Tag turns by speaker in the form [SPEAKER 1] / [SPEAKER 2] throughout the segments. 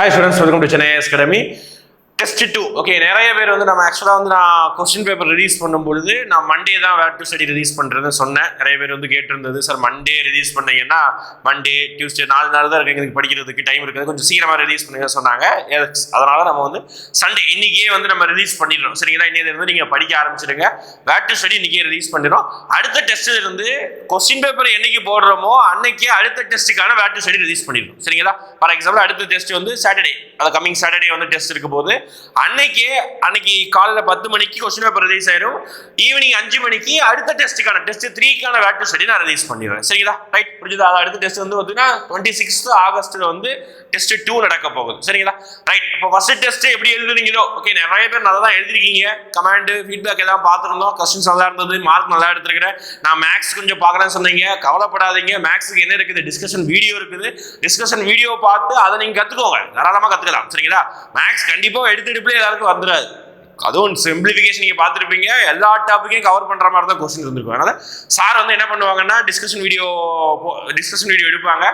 [SPEAKER 1] Hi students welcome to Chennai academy test two okay நிறைய பேர் வந்து நம்ம ஆக்சுவலாக வந்து நான் கொஸ்டின் பேப்பர் ரிலீஸ் பண்ணும்பொழுது நான் மண்டே தான் வேர் டு ஸ்டடி ரிலீஸ் பண்ணுறதுன்னு சொன்னேன். நிறைய பேர் வந்து கேட்டிருந்தது சார் மண்டே ரிலீஸ் பண்ணீங்கன்னா மண்டே டியூஸ்டே நாலு நாள் தான் இருக்குது எங்களுக்கு படிக்கிறதுக்கு டைம் இருக்குது. கொஞ்சம் சீக்கிரமாக ரிலீஸ் பண்ணுங்க சொன்னாங்க. அதனால் அதனால நம்ம வந்து சண்டே இன்னைக்கே வந்து நம்ம ரிலீஸ் பண்ணிடுறோம். சரிங்களா? இன்னையிலிருந்து நீங்கள் படிக்க ஆரம்பிச்சிடுங்க. வேர் டு ஸ்டடி இன்றைக்கே ரிலீஸ் பண்ணிடுறோம். அடுத்த டெஸ்ட்ல கொஸ்டின் பேப்பர் என்னைக்கு போடுறோமோ அன்னைக்கே அடுத்த டெஸ்ட்டுக்கான வேர் டு ஸ்டடி ரிலீஸ் பண்ணிடுறோம். சரிங்களா? ஃபார் எக்ஸாம்பிள் அடுத்த டெஸ்ட் வந்து சாட்டர்டே அது கம்மிங் சாட்டர்டே வந்து டெஸ்ட் இருக்கும் போது அன்னைக்கே அன்னைக்கு காலையில் பத்து மணிக்கு கொஸ்டின் பேப்பர் ரிலீஸ் ஆயிரும். ஈவினிங் அஞ்சு மணிக்கு அடுத்த டெஸ்ட்டுக்கான டெஸ்ட் த்ரீக்கான வேட்டு ஸ்டடி நான் ரிலீஸ் பண்ணிடுவேன் சரிங்களா? ரைட் புரிஞ்சுதா? அது அடுத்த டெஸ்ட் வந்து பார்த்தீங்கன்னா டுவெண்ட்டி சிக்ஸ்த் ஆகஸ்ட்டில் வந்து டெஸ்ட் டூ நடக்க போகுது. சரிங்களா? ரைட் இப்போ ஃபர்ஸ்ட் டெஸ்ட் எப்படி எழுதுறீங்களோ ஓகே நிறைய பேர் நல்லா தான் எழுதிருக்கீங்க கமெண்ட் ஃபீட்பேக் எல்லாம் பார்த்துருந்தோம். கொஸ்டின்ஸ் நல்லா இருந்தது. மார்க் நல்லா எடுத்துருக்கிறேன். நான் மேக்ஸ் கொஞ்சம் பார்க்கலாம்னு சொன்னீங்க. கவலைப்படாதீங்க. மேக்ஸுக்கு என்ன இருக்குது? டிஸ்கஷன் வீடியோ இருக்குது. டிஸ்கஷன் வீடியோ பார்த்து அதை நீங்கள் கற்றுக்கோங்க தாராளமாக கற்றுக்கலாம் சரிங்களா? மேக்ஸ் கண்டிப்பாக எடுத்துடுப்புல எல்லாருக்கும் வந்துடாது அதுவும் சிம்பிளிஃபிகேஷன் நீங்கள் பார்த்துருப்பீங்க. எல்லா டாப்பிக்கையும் கவர் பண்ணுற மாதிரி தான் கொஸ்டின் இருந்திருக்கும். அதனால் சார் வந்து என்ன பண்ணுவாங்கன்னா டிஸ்கஷன் வீடியோ டிஸ்கஷன் வீடியோ எடுப்பாங்க.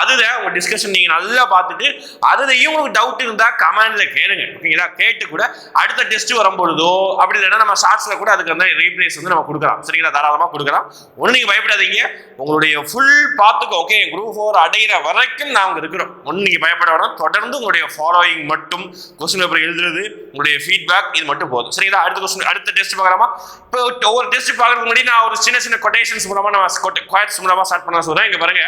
[SPEAKER 1] அதுதான் உங்கள் டிஸ்கஷன் நீங்கள் நல்லா பார்த்துட்டு அதுலேயும் உங்களுக்கு டவுட் இருந்தால் கமெண்டில் கேளுங்க. ஓகேங்களா கேட்டு கூட அடுத்த டெஸ்ட் வரும்பொழுதோ அப்படி இல்லைன்னா நம்ம ஷார்ட்ஸில் கூட அதுக்கு வந்து ரீப்ளேஸ் வந்து நம்ம கொடுக்கலாம். சரிங்களா? தாராளமாக கொடுக்கலாம். ஒன்றும் நீங்கள் பயப்படாதீங்க. உங்களுடைய ஃபுல் பார்த்துக்கோ ஓகே குரூப் ஃபோர் அடைகிற வரைக்கும் நாங்கள் இருக்கிறோம். ஒன்றும் நீங்கள் பயப்பட வேணாம். தொடர்ந்து உங்களுடைய ஃபாலோயிங் மட்டும் கொஸ்டின் பேப்பர் எழுதுறது உங்களுடைய ஃபீட்பேக் இது மட்டும் போதும். சரிங்களா? அடுத்த கொஸ்டின் அடுத்த டெஸ்ட் பார்க்கலாமா? இப்போ ஒவ்வொரு டெஸ்ட் பார்க்கறதுக்கு முன்னாடி நான் ஒரு சின்ன சின்ன கொட்டேஷன்ஸ் மூலமாக நான் குவாட்ஸ் மூலமாக ஸ்டார்ட் பண்ண சொல்கிறேன் இங்கே பாருங்க.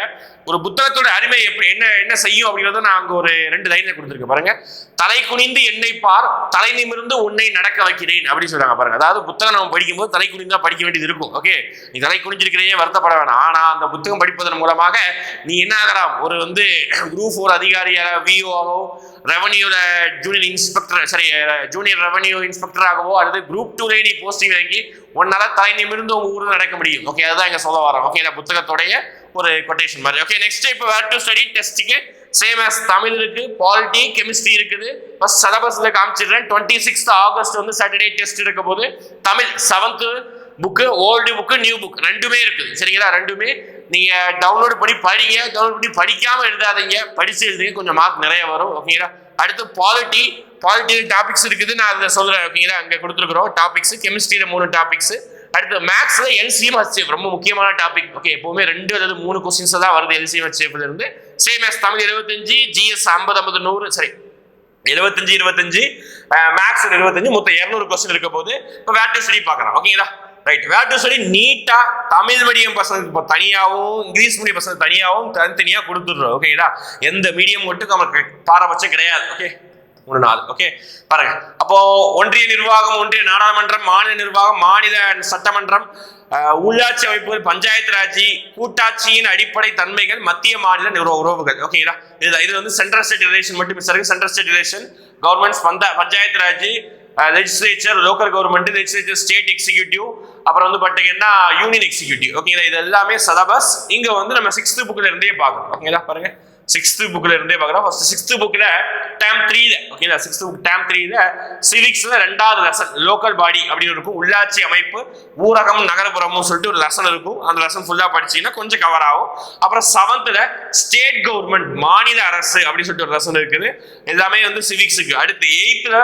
[SPEAKER 1] ஒரு புத்தகத்தோட அருமை எப்படி என்ன என்ன செய்யும் அப்படிங்கிறத நான் அங்கே ஒரு ரெண்டு லைனில் கொடுத்துருக்கேன். பாருங்க. தலை குனிந்து என்னை பார் தலை நிமிர்ந்து உன்னை நடக்க வைக்கிறேன் அப்படின்னு சொல்றாங்க பாருங்க. அதாவது புத்தகம் நம்ம படிக்கும்போது தலை குனிந்தா படிக்க வேண்டியது இருக்கும். ஓகே நீ தலை குனிஞ்சிருக்கிறேன் வருத்தப்பட வேணாம். ஆனால் அந்த புத்தகம் படிப்பதன் மூலமாக நீ என்ன ஆகலாம்? ஒரு வந்து குரூப் ஃபோர் அதிகாரியாக விஓவோ ரெவன்யூல ஜூனியர் இன்ஸ்பெக்டர் சரி ஜூனியர் ரெவன்யூ இன்ஸ்பெக்டராகவோ அல்லது குரூப் டூலே நீ போஸ்டிங் வாங்கி உன்னால தலை நிமிர்ந்து உங்க ஊரில் நடக்க முடியும். ஓகே அதுதான் எங்க சொல்ல வரோம். ஓகே இந்த புத்தகத்தோடைய ஒரு கொட்டேஷன் மாதிரி. ஓகே நெக்ஸ்ட் இப்போ வேர் டு ஸ்டடி டெஸ்ட்டுக்கு சேம் ஆஸ் தமிழ் இருக்கு பாலிட்டி கெமிஸ்ட்ரி இருக்குது. ஃபர்ஸ்ட் சிலபஸ்ல காமிச்சிடுறேன். டுவெண்ட்டி சிக்ஸ்த் ஆகஸ்ட் வந்து சாட்டர்டே டெஸ்ட் இருக்க போது Tamil seventh book old book new book ரெண்டுமே இருக்குது. சரிங்களா? ரெண்டுமே. நீங்கள் டவுன்லோட் பண்ணி படிங்க. டவுன்லோட் பண்ணி படிக்காமல் எழுதாதீங்க. படிச்சு எழுதுங்க. கொஞ்சம் மார்க் நிறைய வரும். ஓகேங்களா அடுத்து பாலிட்டி பாலிட்டியில் டாபிக்ஸ் இருக்குது. நான் அதை சொல்கிறேன் ஓகேங்களா அங்கே கொடுத்துருக்குறோம். டாபிக்ஸ் கெமிஸ்ட்ரியில் மூணு டாபிக்ஸ் அடுத்து மேக்ஸ்ல எல்சிஎம் ஹெச்எஃப் ரொம்ப முக்கியமான டாபிக் ஓகே எப்பவுமே ரெண்டு அல்லது மூணு கொஸ்டின்ஸ் தான் வருது எல்சிஎம் ஹெச்எஃப்ல இருந்து. சேம் மேக்ஸ் தமிழ் இருபத்தஞ்சு ஜிஎஸ் ஐம்பது ஐம்பது நூறு சரி எழுபத்தஞ்சு இருபத்தஞ்சு மேக்ஸ் இருபத்தஞ்சு மொத்தம் இரநூறு கொஸ்டின் இருக்க போது இப்போ வேட் டு ஸ்டடி பார்க்கலாம். ஓகேங்களா ரைட் வேட் டு ஸ்டடி நீட்டா தமிழ் மீடியம் பசங்களுக்கு இப்போ தனியாகவும் இங்கிலீஷ் மீடியம் பசங்க தனியாகவும் தனித்தனியாக கொடுத்துடுறோம். ஓகேங்களா எந்த மீடியம் மட்டும் நமக்கு பாரபட்சம் கிடையாது. ஓகே மூணு நாள் ஓகே பாருங்க. அப்போ ஒன்றிய நிர்வாகம் ஒன்றிய நாடாளுமன்றம் மாநில நிர்வாகம் மாநில சட்டமன்றம் உள்ளாட்சி அமைப்புகள் பஞ்சாயத்து ராஜ் கூட்டாட்சியின் அடிப்படை தன்மைகள் மத்திய மாநில நிறுவ உறவுகள். ஓகேங்களா இது இது வந்து சென்ட்ரல் ஸ்டேட் ரிலேஷன் மட்டும் மிஸ் இருக்கு சென்ட்ரல் ஸ்டேட் ரிலேஷன் கவர்மெண்ட்ஸ் பந்த panchayat raj legislature local government legislature state executive அப்புறம் வந்து பார்த்தீங்கன்னா யூனியன் எக்ஸிக்யூட்டிவ் ஓகேங்களா இது எல்லாமே சிலபஸ் இங்கே வந்து நம்ம சிக்ஸ்த் புக்கில் இருந்தே பார்க்கணும். ஓகேங்களா பாருங்க. சிக்ஸ்த் புக்கில் இருந்தே பார்க்கலாம். ஃபர்ஸ்ட் சிக்ஸ்த் புக்கில் டேம் த்ரீல ஓகேங்களா சிக்ஸ்த் புக் டேம் த்ரீல சிவிக்ஸில் ரெண்டாவது லெசன் லோக்கல் பாடி அப்படின்னு இருக்கும். உள்ளாட்சி அமைப்பு ஊரகம் நகரப்புறமும் சொல்லிட்டு ஒரு லெசன் இருக்கும். அந்த லெசன் ஃபுல்லாக படிச்சீங்கன்னா கொஞ்சம் கவர் ஆகும். அப்புறம் செவன்த்தில் ஸ்டேட் கவர்மெண்ட் மாநில அரசு அப்படின்னு சொல்லிட்டு ஒரு லெசன் இருக்குது. எல்லாமே வந்து சிவிக்ஸுக்கு அடுத்து எயித்தில்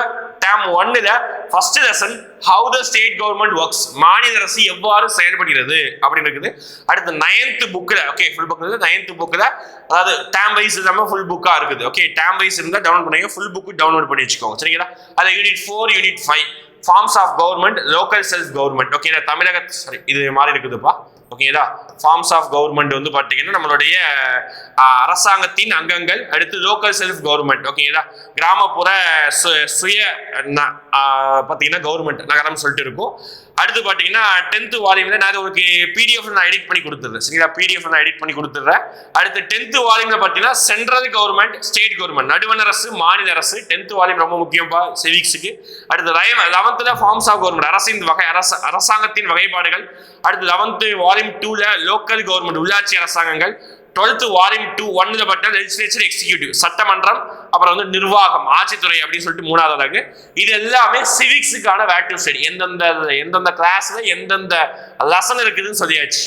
[SPEAKER 1] டேம் ஒன்னில் first lesson how the state government works மாநில அரசு எவ்வாறு செயல்படுகிறது அப்படின்னு இருக்குது. அடுத்து நைன்த் புக்கில் ஓகே ஃபுல் புக் நைன்த் புக்கில் அதாவது டேம் வைஸ் இல்லாமல் ஃபுல் புக்காக இருக்குது. ஓகே டேம் வைஸ் இருந்தால் டவுன்லோட் பண்ணுங்க ஃபுல் புக்கு டவுன்லோட் பண்ணி வச்சுக்கோங்க. சரிங்களா? அதில் unit four unit five forms of government local self government okay தமிழக சாரி இது மாதிரி இருக்குதுப்பா. ஓகேங்களா? ஃபார்ம்ஸ் ஆஃப் கவர்மெண்ட் வந்து பார்த்தீங்கன்னா நம்மளுடைய அரசாங்கத்தின் அங்கங்கள் அடுத்து லோக்கல் செல்ஃப் கவர்மெண்ட் ஓகேங்களா? கிராமப்புற சுய ந- பார்த்தீங்கன்னா கவர்மெண்ட் நகரம் சொல்லிட்டு இருக்கும். அடுத்து பார்த்தீங்கன்னா டென்த்து வால்யூமில் நான் உங்களுக்கு பிடிஎஃப் நான் எடிட் பண்ணி கொடுத்துட்றேன். சரிங்களா? பிடிஎஃப் நான் எடிட் பண்ணி கொடுத்துட்றேன். அடுத்து டென்த்து வால்யூமில் பார்த்தீங்கன்னா சென்ட்ரல் கவர்மெண்ட் ஸ்டேட் கவர்மெண்ட் நடுவண் அரசு மாநில அரசு. டென்த்து வால்யூம் ரொம்ப முக்கியமாக சிவிக்ஸுக்கு அடுத்து லெவன்த்தில் ஃபார்ம்ஸ் ஆஃப் கவர்மெண்ட் அரசின் வகை அரச அரசாங்கத்தின் வகைப்பாடுகள். அடுத்து லெவன்த்து வால்யூம் டூவில் லோக்கல் கவர்மெண்ட் உள்ளாட்சி அரசாங்கங்கள். டுவெல்த் வாரியம் டூ ஒன்னில் பட்ட லெஜிஸ்லேச்சர் எக்ஸிக்யூட்டிவ் சட்டமன்றம் அப்புறம் வந்து நிர்வாகம் ஆட்சித்துறை அப்படின்னு சொல்லிட்டு மூணாவதாக இது எல்லாமே சிவிக்ஸுக்கான வேக்டிவ் ஸ்டடி எந்தெந்த எந்தெந்த கிளாஸில் எந்தெந்த லெசன் இருக்குதுன்னு சொல்லியாச்சு.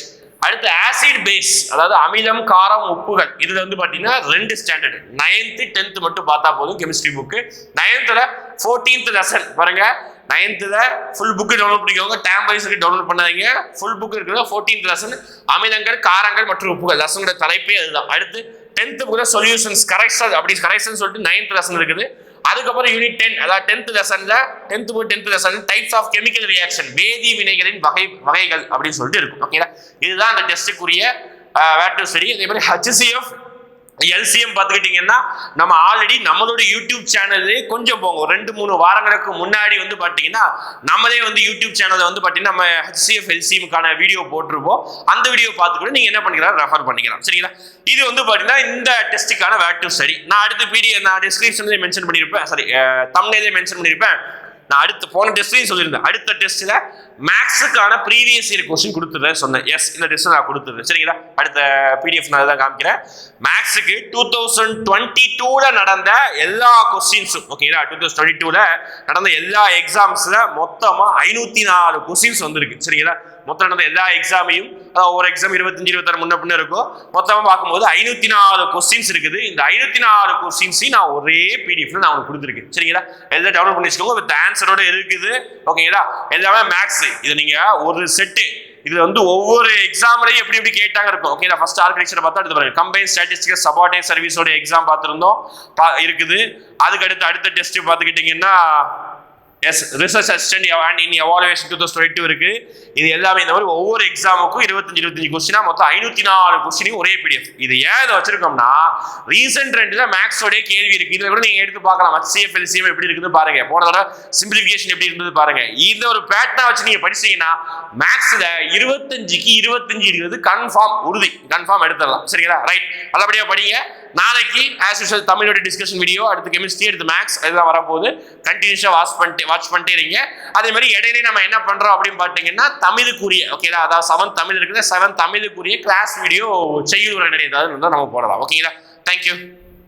[SPEAKER 1] அடுத்து ஆசிட் பேஸ் அதாவது அமிலம் காரம் உப்புகள். இதுல வந்து பாத்தீங்கன்னா ரெண்டு ஸ்டாண்டர்ட் நைன்த்து டென்த் மட்டும் பார்த்தா போதும் கெமிஸ்ட்ரி புக்கு நைன்த்தில் ஃபோர்டீன்த் லெசன் பாருங்க. நைன்த்தில் ஃபுல் புக்கு டவுன்லோட் பண்ணிக்கோங்க. டேம் வைஸுக்கு டவுன்லோட் பண்ணாதீங்க. ஃபுல் புக் இருக்கிறது ஃபோர்டீன்த் லெசன் அமிலங்கள் காரங்கள் மற்றும் உப்புகள். லெசனோட தலைப்பே அதுதான். அடுத்து டென்த் புக்கில் சொல்யூஷன்ஸ் கரெக்ஷன் அப்படி கரெக்ஷன் சொல்லிட்டு நைன்த் லெசன் இருக்குது. அதுக்கப்புறம் யூனிட் டென் அதாவது டென்த் லெசனில் tenth book tenth lesson types of chemical reaction வேதி வினைகளின் வகை வகைகள் அப்படின்னு சொல்லிட்டு இருக்கும். ஓகேங்களா இதுதான் அந்த டெஸ்ட்டுக்குரிய வேட்டு சரி. அதே மாதிரி ஹச்சிசிஎஃப் எல்சிஎம் பார்த்துக்கிட்டிங்கன்னா நம்ம ஆல்ரெடி நம்மளோட யூடியூப் சேனல்லே கொஞ்சம் போங்க. ரெண்டு மூணு வாரங்களுக்கு முன்னாடி வந்து பார்த்தீங்கன்னா நம்மளே வந்து யூடியூப் சேனலில் வந்து பார்த்தீங்கன்னா நம்ம ஹெச்சிஎஃப் எல்சிஎம்க்கான வீடியோ போட்டிருப்போம். அந்த வீடியோ பார்த்து கூட நீங்கள் என்ன பண்ணிக்கலாம்? ரெஃபர் பண்ணிக்கலாம். சரிங்களா? இது வந்து பார்த்தீங்கன்னா இந்த டெஸ்ட்டுக்கான வேர் சரி ஸ்டடி. நான் அடுத்த பிடிஎ நான் டிஸ்கிரிப்ஷன்லேயே மென்ஷன் பண்ணியிருப்பேன். சாரி தமிழ்லேயே மென்ஷன் பண்ணியிருப்பேன். நான் அடுத்த போன டெஸ்ட்லையும் சொல்லியிருந்தேன். அடுத்த டெஸ்ட்டில் மேக்ஸுக்கான ப்ரீவியஸ் இயர் கொஸ்டின் கொடுத்துருந்தேன் சொன்னேன். எஸ் இந்த டெஸ்ட் நான் கொடுத்துருந்தேன் சரிங்களா? அடுத்த பிடிஎஃப் நான் தான் காமிக்கிறேன். மேக்ஸுக்கு டூ தௌசண்ட் டுவெண்ட்டி டூவில் நடந்த எல்லா கொஸ்டின்ஸும் ஓகேங்களா டூ தௌசண்ட் டுவெண்ட்டி டூவில் நடந்த எல்லா எக்ஸாம்ஸில் மொத்தமாக ஐநூற்றி நாலு கொஸ்டின்ஸ் வந்திருக்கு. சரிங்களா? மொத்தம் நடந்த எல்லா எக்ஸாமையும் ஒவ்வொரு எக்ஸாம் இருபத்தஞ்சு இருபத்தாறு முன்ன பின்ன இருக்கும் மொத்தமாக பார்க்கும்போது ஐநூற்றி நாலு கொஸ்டின்ஸ் இருக்குது. இந்த ஐநூற்றி நாலு கொஸ்டின்ஸையும் நான் ஒரே பிடிஎஃப்ல நான் உங்களுக்கு கொடுத்துருக்கேன். சரிங்களா? எல்லாம் டவுன்லோட் பண்ணி வச்சுக்கோங்க. வித் ஆன்சரோட இருக்குது. ஓகேங்களா எல்லாமே மேக்ஸ் இது நீங்கள் ஒரு செட்டு இதுல வந்து ஒவ்வொரு எக்ஸாம்லையும் எப்படி எப்படி கேட்டாங்க இருக்கும். ஓகே ஃபர்ஸ்ட் ஆர்கிடெக்சர் பார்த்தா அடுத்து பாருங்க. கம்பைன் ஸ்டாட்டிஸ்டிக்கல் சபார்டினேட் சர்வீஸோட எக்ஸாம் பார்த்துருந்தோம். இருக்குது. அதுக்கு அடுத்து அடுத்த டெஸ்ட் பார்த்துக்கிட்டிங்கன்னா S research assistant and in evaluation two thousand twenty இருக்கு. இது எல்லாமே இந்த மாதிரி ஒவ்வொரு எக்ஸாமுக்கும் இருபத்தஞ்சு இருபத்தஞ்சு கொஸ்டினா மொத்தம் ஐநூத்தி நாலு கொஸ்டினையும் ஒரே பிடிஎஃப் இது ஏன் இதை வச்சிருக்கோம்னா ரீசெண்ட் ரெண்டுல மேக்ஸோடைய கேள்வி இருக்கு. இதுல கூட நீங்க எடுத்து பார்க்கலாம். HCF சிஎம் எப்படி இருக்குது பாருங்க. போன தடவை சிம்பிளிஃபிகேஷன் எப்படி இருந்தது பாருங்க. இந்த ஒரு பேட்டர்னா வச்சு நீங்க படிச்சீங்கன்னா மேக்ஸ்ல இருபத்தஞ்சுக்கு இருபத்தஞ்சு இருக்கிறது கன்ஃபார்ம் உறுதி. கன்ஃபார்ம் எடுத்துடலாம். சரிங்களா? ரைட் நல்லபடியா படிங்க. நாளைக்கு ஆஸ் யூஷுவல் தமிழோட டிஸ்கஷன் வீடியோ அடுத்து கெமிஸ்ட்ரி அடுத்து மேக்ஸ் இதெல்லாம் வரப்போகுது. கண்டினியூஸாக வாட்ச் பண்ணிட்டு வாட்ச் பண்ணிட்டே இருங்க. அதே மாதிரி இடையிலே நம்ம என்ன பண்ணுறோம் அப்படின்னு பார்த்தீங்கன்னா தமிழுக்குரிய ஓகேங்களா அதாவது செவன் தமிழ் இருக்குது. செவன் தமிழுக்குரிய கிளாஸ் வீடியோ செய்யுள் உரைநடை ஏதாவது நம்ம போடலாம். ஓகேங்களா தேங்க்யூ